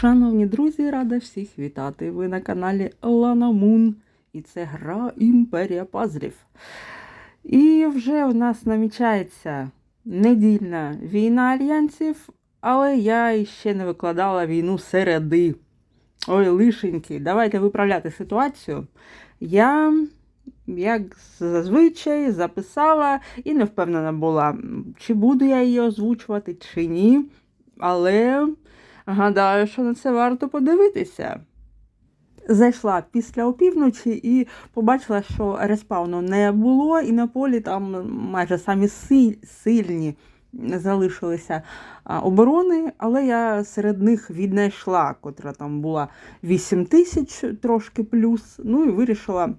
Шановні друзі, рада всіх вітати. Ви на каналі Лана Мун. І це гра Імперія Пазлів. І вже у нас намічається недільна війна альянсів, але я ще не викладала війну середи. Ой, лишеньки, давайте виправляти ситуацію. Я, як зазвичай, записала і не впевнена була, чи буду я її озвучувати, чи ні. Але гадаю, що на це варто подивитися. Зайшла після опівночі і побачила, що респауну не було, і на полі там майже самі сильні залишилися оборони, але я серед них віднайшла, котра там була 8 тисяч трошки плюс. Ну і вирішила,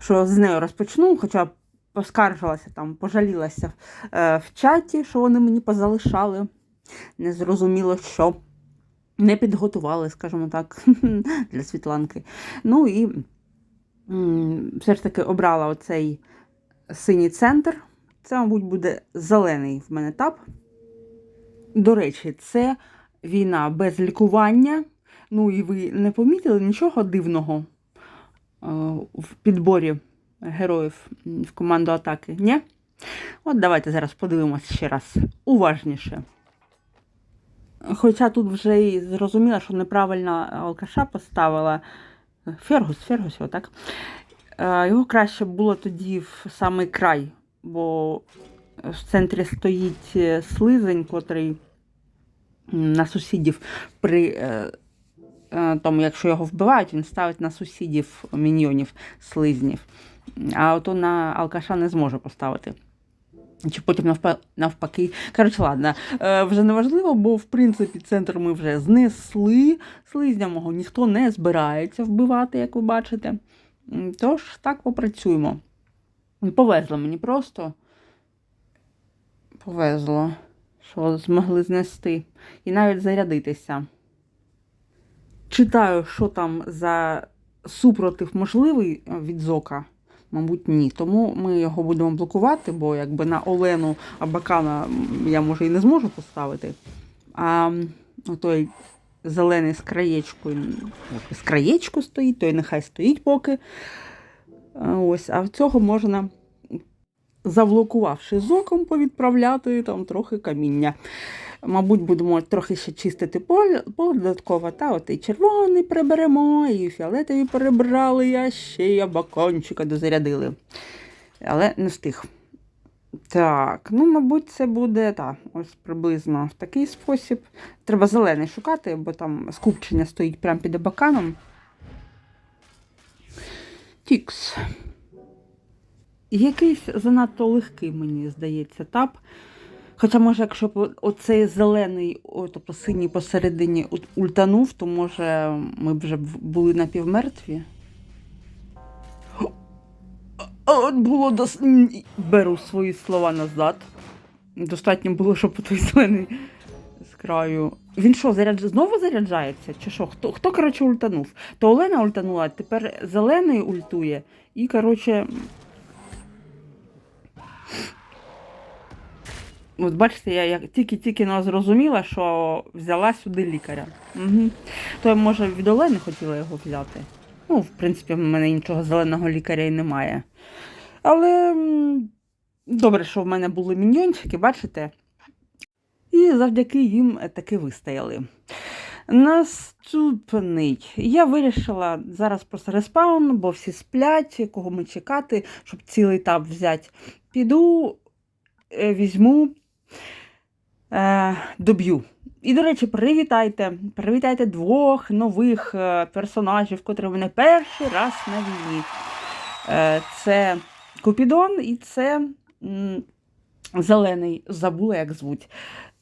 що з нею розпочну, хоча поскаржилася там, пожалілася е, в чаті, що вони мені позалишали. Незрозуміло, що не підготували, скажімо так, для Світланки. Ну і все ж таки обрала оцей синій центр. Це, мабуть, буде зелений в мене тап. До речі, це війна без лікування. Ну і ви не помітили нічого дивного е, в підборі героїв в команду атаки? Ні? От давайте зараз подивимося ще раз уважніше. Хоча тут вже і зрозуміла, що неправильно алкаша поставила Фергус, Фергус, отак. Е, Його краще було тоді в самий край, бо в центрі стоїть е, слизень, котрий на сусідів при е, тому, якщо його вбивають, він ставить на сусідів міньйонів слизнів. А ото на алкаша не зможе поставити. Чи потім навпа- навпаки. Коротше, ладно, е, вже не важливо, бо в принципі центр ми вже знесли. Слизня мого ніхто не збирається вбивати, як ви бачите. Тож так попрацюємо. Повезло мені просто. Повезло, що змогли знести. І навіть зарядитися. Читаю, що там за супротив можливий від зока. Мабуть, ні. Тому ми його будемо блокувати, бо якби на Олену Абакана я може і не зможу поставити. А той зелений з краєчкою, з краєчку стоїть, той нехай стоїть поки. Ось, а в цього можна, заблокувавши зоком, повідправляти там трохи каміння. Мабуть, будемо трохи ще чистити поле, додатково. Та от і червоний приберемо, і фіолетові перебрали, а ще й абакончика дозарядили. Але не встиг. Так, ну, мабуть, це буде так, ось приблизно в такий спосіб. Треба зелений шукати, бо там скупчення стоїть прямо під абаканом. Тікс. Якийсь занадто легкий, мені здається, тап. Хоча, може, якщо б оцей зелений, о, тобто синій посередині ультанув, то може ми б вже були напівмертві. От було дос... Беру свої слова назад. Достатньо було, щоб той зелений з краю. Він що, зарядж... знову заряджається? Чи що? Хто, хто коротше, ультанув? То Олена ультанула, тепер зелений ультує. І, коротше, От бачите, я тільки-тільки зрозуміла, що взяла сюди лікаря. Угу. То я, може, від Олени хотіла його взяти. Ну, в принципі, в мене іншого зеленого лікаря і немає. Але добре, що в мене були міньйончики, бачите? І завдяки їм е, таки вистояли. Наступний. Я вирішила зараз просто респаун, бо всі сплять, кого ми чекати, щоб цілий етап взяти. Піду, е, візьму, доб'ю. І, до речі, привітайте. Привітайте двох нових е, персонажів, котрі в мене перший раз на війні. Е, це Купідон і це зелений, забула, як звуть.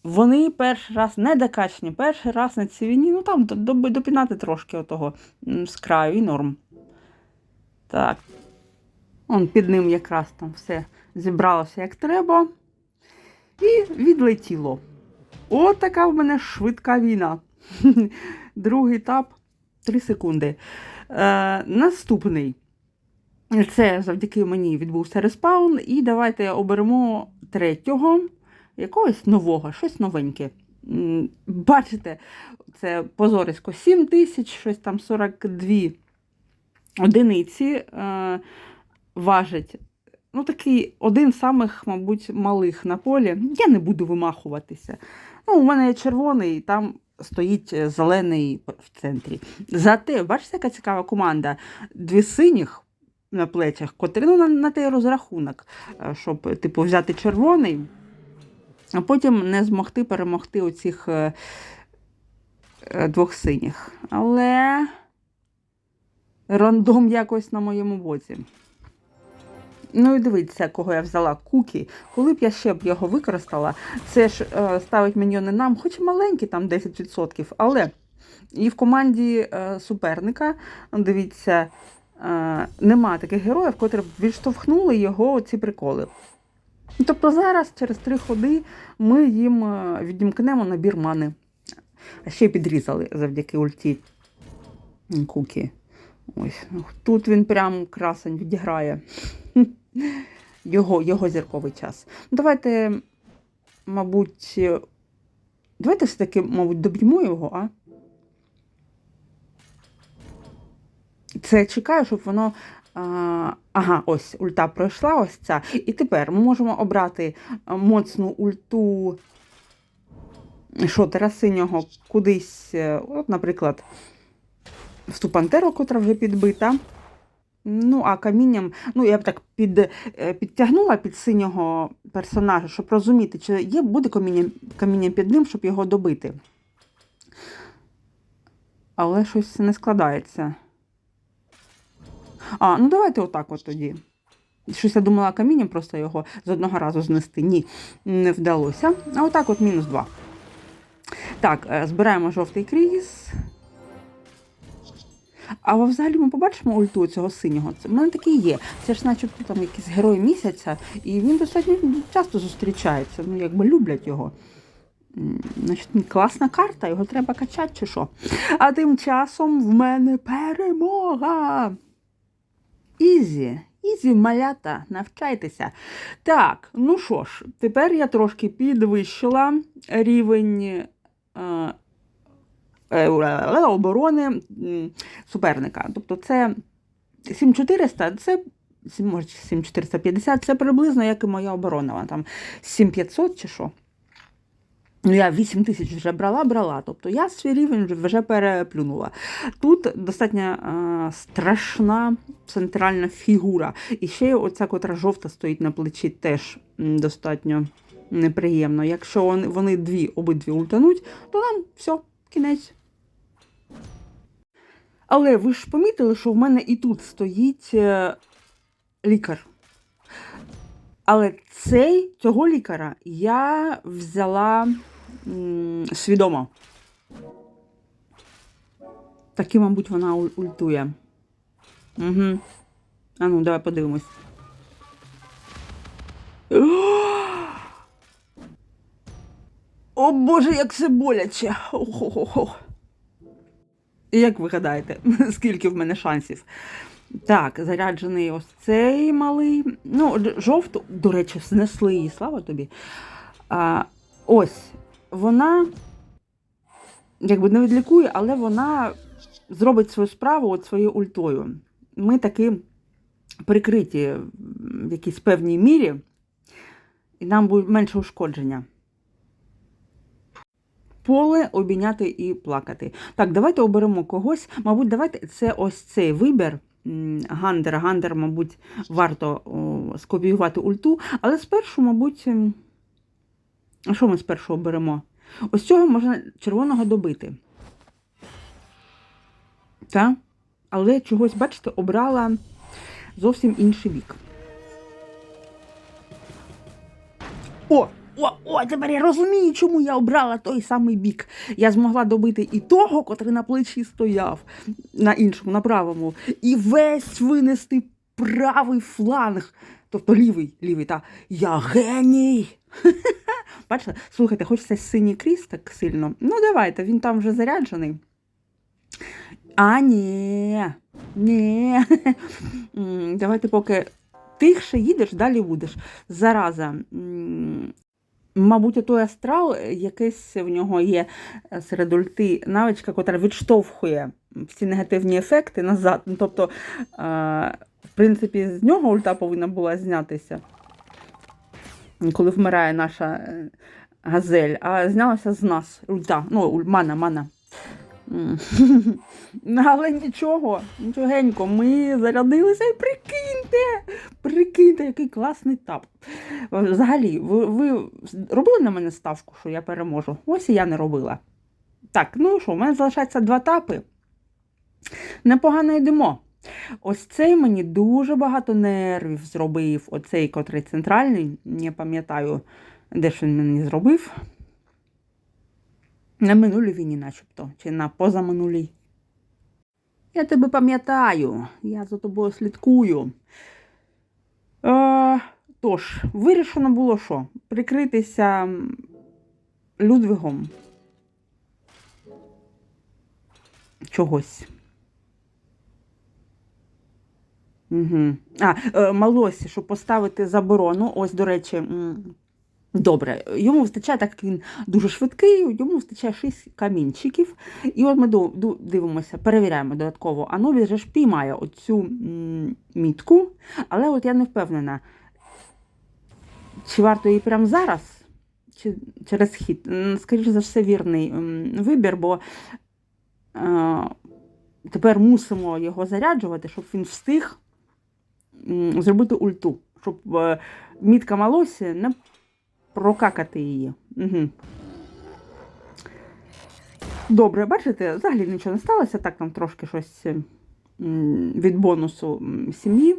Вони перший раз не докачні, перший раз на цій війні, ну там до- до- допінати трошки отого з краю і норм. Так. Он під ним якраз там все зібралося як треба. І відлетіло. От така в мене швидка війна. Другий етап 3 секунди. Е, наступний. Це завдяки мені відбувся респаун. І давайте оберемо третього, якогось нового, щось новеньке. Бачите, це позорисько 7 тисяч, щось там 42 одиниці е, важить. Ну, такий один з самих, мабуть, малих на полі. Я не буду вимахуватися. Ну, у мене є червоний, там стоїть е, зелений в центрі. Зате, бачите, яка цікава команда? Дві синіх на плечах, котрі ну, на, на той розрахунок, е, щоб типу, взяти червоний, а потім не змогти перемогти оцих е, двох синіх. Але рандом якось на моєму боці. Ну і дивіться, кого я взяла кукі. Коли б я ще б його використала, це ж е, ставить міньйони нам, хоч і маленькі, там 10%, але і в команді е, суперника, дивіться, е, нема таких героїв, котрі б відштовхнули його ці приколи. Тобто зараз, через три ходи, ми їм е, відімкнемо набір мани. А ще підрізали завдяки ульті кукі. Ось тут він прям красень відіграє. Його, його зірковий час. Ну, Давайте, мабуть, давайте все-таки, мабуть, доб'ємо його, а? Це чекаю, щоб воно. А, ага, ось ульта пройшла, ось ця. І тепер ми можемо обрати моцну ульту шотера синього кудись, е, от, наприклад, в ту пантеру, котра вже підбита. Ну, а камінням, ну, я б так під, е, підтягнула під синього персонажа, щоб розуміти, чи є, буде каміння, каміння під ним, щоб його добити. Але щось не складається. А, ну давайте отак от тоді. Щось я думала камінням просто його з одного разу знести. Ні, не вдалося. А отак от мінус 2. Так, е, збираємо жовтий кріс. А взагалі ми побачимо ульту цього синього. Це в мене такий є. Це ж начебто там якийсь герой місяця, і він достатньо часто зустрічається. Ну, якби люблять його. Значить, класна карта, його треба качати чи що. А тим часом в мене перемога. Ізі, ізі, малята, навчайтеся. Так, ну що ж, тепер я трошки підвищила рівень. Е, оборони суперника. Тобто це 7400, це може 7450, це приблизно як і моя оборона. Там 7500 чи що. Ну, я 8 тисяч вже брала, брала. Тобто я свій рівень вже- переплюнула. Тут достатньо е, страшна центральна фігура. І ще оця, котра жовта стоїть на плечі, теж достатньо неприємно. Якщо вони дві обидві ультануть, то нам все, кінець. Але ви ж помітили, що в мене і тут стоїть е, лікар. Але цей, цього лікаря я взяла м, свідомо. Таки, мабуть, вона ультує. Угу. А ну, давай подивимось. О Боже, як це боляче! Як ви гадаєте, скільки в мене шансів? Так, заряджений ось цей малий. Ну, жовту, до речі, знесли її, слава тобі. А, ось, вона якби не відлікує, але вона зробить свою справу от своєю ультою. Ми таки прикриті в якійсь певній мірі, і нам буде менше ушкодження. Поле обійняти і плакати. Так, давайте оберемо когось. Мабуть, давайте це ось цей вибір. Гандер, Гандер, мабуть, варто скопіювати ульту, але спершу, мабуть, а що ми спершу оберемо? Ось цього можна червоного добити. Так? Але чогось, бачите, обрала зовсім інший бік. О! О, о, тепер я розумію, чому я обрала той самий бік. Я змогла добити і того, котрий на плечі стояв, на іншому, на правому, і весь винести правий фланг, тобто лівий, лівий, та я геній. Бачите, слухайте, хочеться синій кріс так сильно. Ну, давайте, він там вже заряджений. А, ні. Ні. Давайте поки тихше їдеш, далі будеш. Зараза. Мабуть, той астрал, е, якийсь в нього є е, серед ульти навичка, яка відштовхує всі негативні ефекти назад. Ну, тобто, е, в принципі, з нього ульта повинна була знятися, коли вмирає наша газель, а знялася з нас ульта. Ну, мана, мана. Але нічого, нічогенько, ми зарядилися і прикиньте, прикиньте, який класний тап. Взагалі, ви, ви робили на мене ставку, що я переможу? Ось і я не робила. Так, ну що, у мене залишається два тапи. Непогано йдемо. Ось цей мені дуже багато нервів зробив. Оцей, котрий центральний, не пам'ятаю, де ж він мені зробив. На минулій війні, начебто, чи на позаминулій. Я тебе пам'ятаю, я за тобою слідкую. Е, тож, вирішено було що? Прикритися Людвигом. Чогось. Угу. А, е, Малосі, щоб поставити заборону. Ось, до речі, добре. Йому вистачає, так як він дуже швидкий, йому вистачає 6 камінчиків. І от ми дивимося, перевіряємо додатково. Анубіс же ж піймає оцю мітку, але от я не впевнена, чи варто її прямо зараз, чи через хід. Скоріше за все, вірний вибір, бо е, тепер мусимо його заряджувати, щоб він встиг зробити ульту, щоб е, мітка Малосі не прокакати її. Угу. Добре, бачите, взагалі нічого не сталося, так там трошки щось від бонусу сім'ї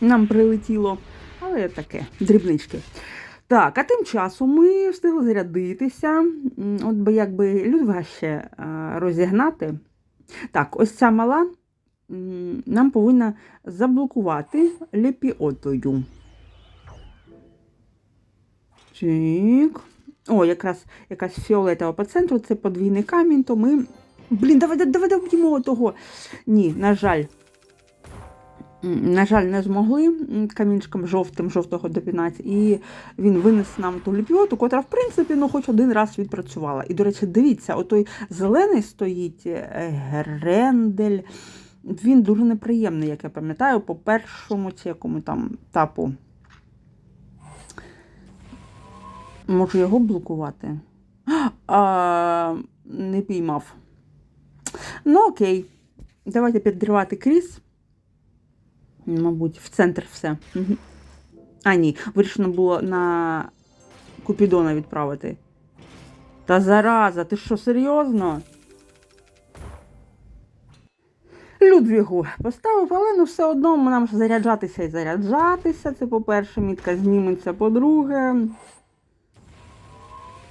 нам прилетіло, але таке, дрібнички. Так, а тим часом ми встигли зарядитися. От би якби Людвига ще розігнати. Так, ось ця мала нам повинна заблокувати лепіотою. Так. О, якраз якась фіолетова по центру, це подвійний камінь, то ми. Блін, давай, давай, доб'ємо того. Ні, на жаль. На жаль, не змогли камінчиком жовтим, жовтого до 15, і він винес нам ту ліпіоту, котра, в принципі, ну, хоч один раз відпрацювала. І, до речі, дивіться, отой зелений стоїть е, Грендель. Він дуже неприємний, як я пам'ятаю, по першому чи якому там тапу. Можу його блокувати? А, не піймав. Ну, окей. Давайте підривати кріс. Мабуть, в центр все. А, ні, вирішено було на Купідона відправити. Та зараза, ти що, серйозно? Людвігу поставив, але ну все одно нам заряджатися і заряджатися. Це, по-перше, мітка зніметься, по-друге.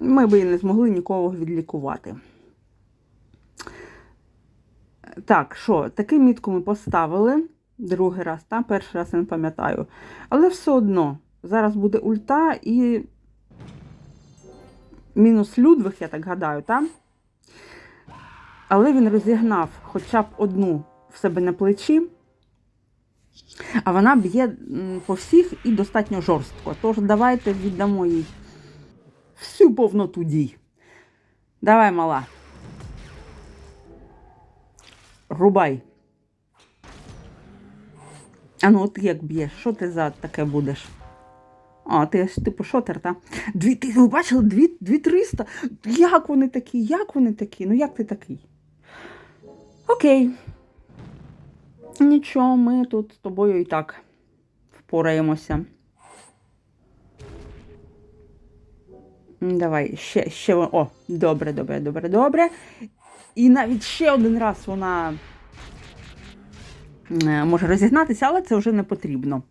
Ми би і не змогли нікого відлікувати. Так, що, таку мітку ми поставили другий раз, та? перший раз я не пам'ятаю. Але все одно, зараз буде ульта і мінус Людвиг, я так гадаю, та? Але він розігнав хоча б одну в себе на плечі, а вона б'є по всіх і достатньо жорстко. Тож давайте віддамо їй всю повноту дій. Давай, мала. Рубай. А ну, от як б'єш, що ти за таке будеш? А, ти ж типу шотер, та? Дві, ти ви бачили? Дві, дві триста? Як вони такі? Як вони такі? Ну як ти такий? Окей. Нічого, ми тут з тобою і так впораємося. Давай, ще, ще. О, добре, добре, добре, добре. І навіть ще один раз вона е, може розігнатися, але це вже не потрібно.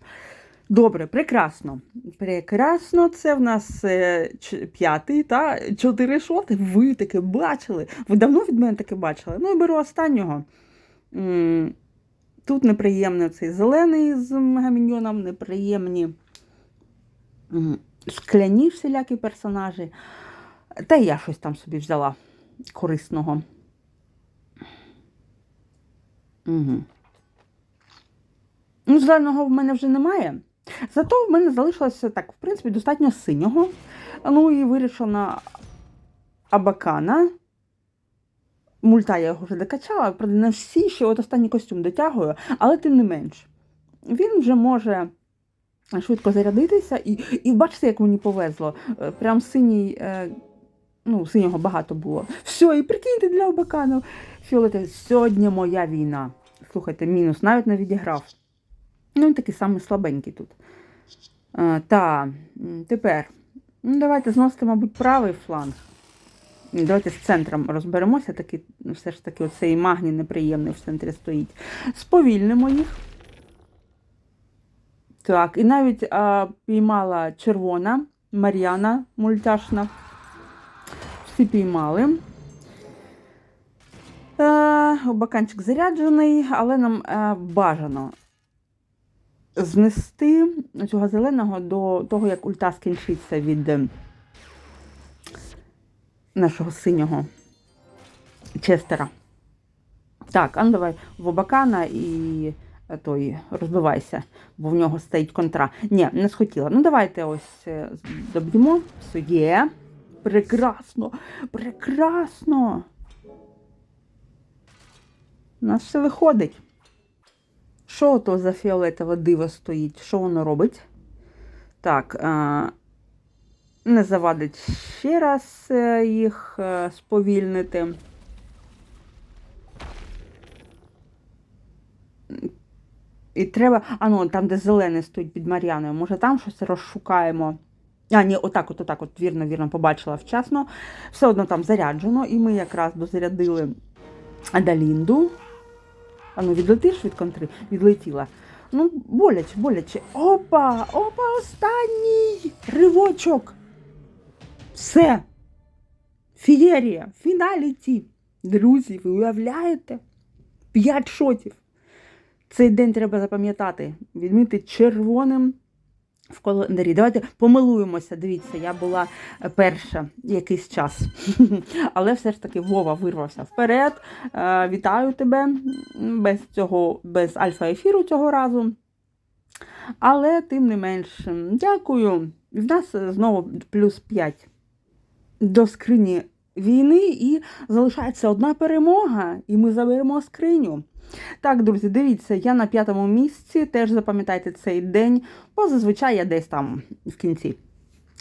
Добре, прекрасно. Прекрасно, це в нас е, п'ятий та чотири шоти. Ви таке бачили. Ви давно від мене таке бачили. Ну, я беру останнього. Тут неприємний цей зелений з мегаміньйоном, неприємні скляні всілякі персонажі. Та я щось там собі взяла корисного. Угу. Ну, зеленого в мене вже немає. Зато в мене залишилося так, в принципі, достатньо синього. Ну і вирішила на Абакана. Мульта я його вже докачала, правда, не всі ще от останній костюм дотягую, але тим не менш. Він вже може швидко зарядитися, і, і бачите, як мені повезло. Е, Прям синій, е, ну, синього багато було. Все, і прикиньте для Абакану. Фіолетовий, сьогодні моя війна. Слухайте, мінус, навіть не відіграв. Ну, він такий самий слабенький тут. А, та, тепер. Ну, давайте зносити, мабуть, правий фланг. Давайте з центром розберемося, такий, ну, все ж таки, оцей магній неприємний в центрі стоїть. Сповільнимо їх. Так, і навіть а, піймала червона Мар'яна мультяшна. Всі піймали. Е, баканчик заряджений, але нам е, бажано знести цього зеленого до того, як ульта скінчиться від е, нашого синього честера. Так, а ну давай в Обакана і той розбивайся, бо в нього стоїть контра. Ні, не схотіла. Ну давайте ось е, доб'ємо. Все є. Прекрасно! Прекрасно! У нас все виходить. Що то за фіолетове диво стоїть? Що воно робить? Так, а, не завадить ще раз е, їх е, сповільнити. І треба. А ну, там, де зелений стоїть під Мар'яною, може там щось розшукаємо. А, ні, отак, от, отак, от, вірно, вірно, побачила вчасно. Все одно там заряджено, і ми якраз дозарядили Адалінду. А ну, відлетиш від контри? Відлетіла. Ну, боляче, боляче. Опа! Опа, останній ривочок. Все. Фієрія, фіналіті. Друзі, ви уявляєте? П'ять шотів. Цей день треба запам'ятати. Відмити червоним в календарі. Давайте помилуємося. Дивіться, я була перша якийсь час. Але все ж таки Вова вирвався вперед. Е, Вітаю тебе без цього, без альфа-ефіру цього разу. Але тим не менш, дякую. В нас знову плюс 5 до скрині війни, і залишається одна перемога, і ми заберемо скриню. Так, друзі, дивіться, я на п'ятому місці, теж запам'ятайте цей день, бо зазвичай я десь там в кінці.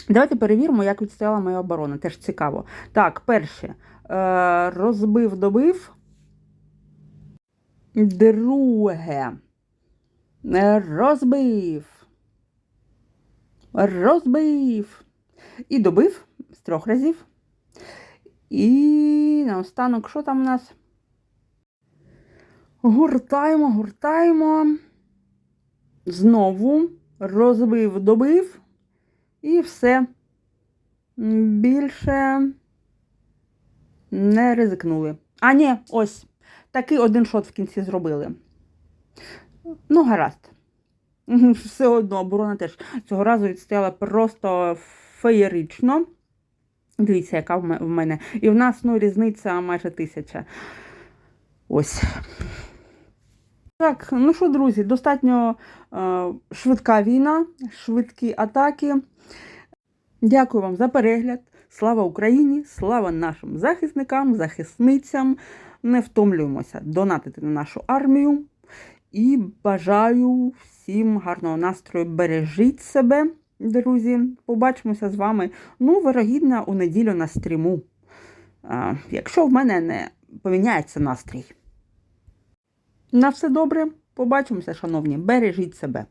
Давайте перевіримо, як відстояла моя оборона. Теж цікаво. Так, перше. Е, розбив, добив. Друге. Е, розбив. Розбив. І добив з трьох разів. І наостанок, що там у нас? Гуртаємо, гуртаємо. Знову розбив, добив. І все. Більше не ризикнули. А, ні, ось. Такий один шот в кінці зробили. Ну, гаразд. Все одно, оборона теж цього разу відстояла просто феєрично. Дивіться, яка в мене. І в нас ну, різниця майже тисяча. Ось. Так, ну що, друзі, достатньо е, швидка війна, швидкі атаки. Дякую вам за перегляд. Слава Україні! Слава нашим захисникам, захисницям. Не втомлюємося донатити на нашу армію. І бажаю всім гарного настрою. Бережіть себе, друзі. Побачимося з вами. Ну, вирогідно, у неділю на стріму. А, якщо в мене не поміняється настрій. На все добре. Побачимося, шановні. Бережіть себе.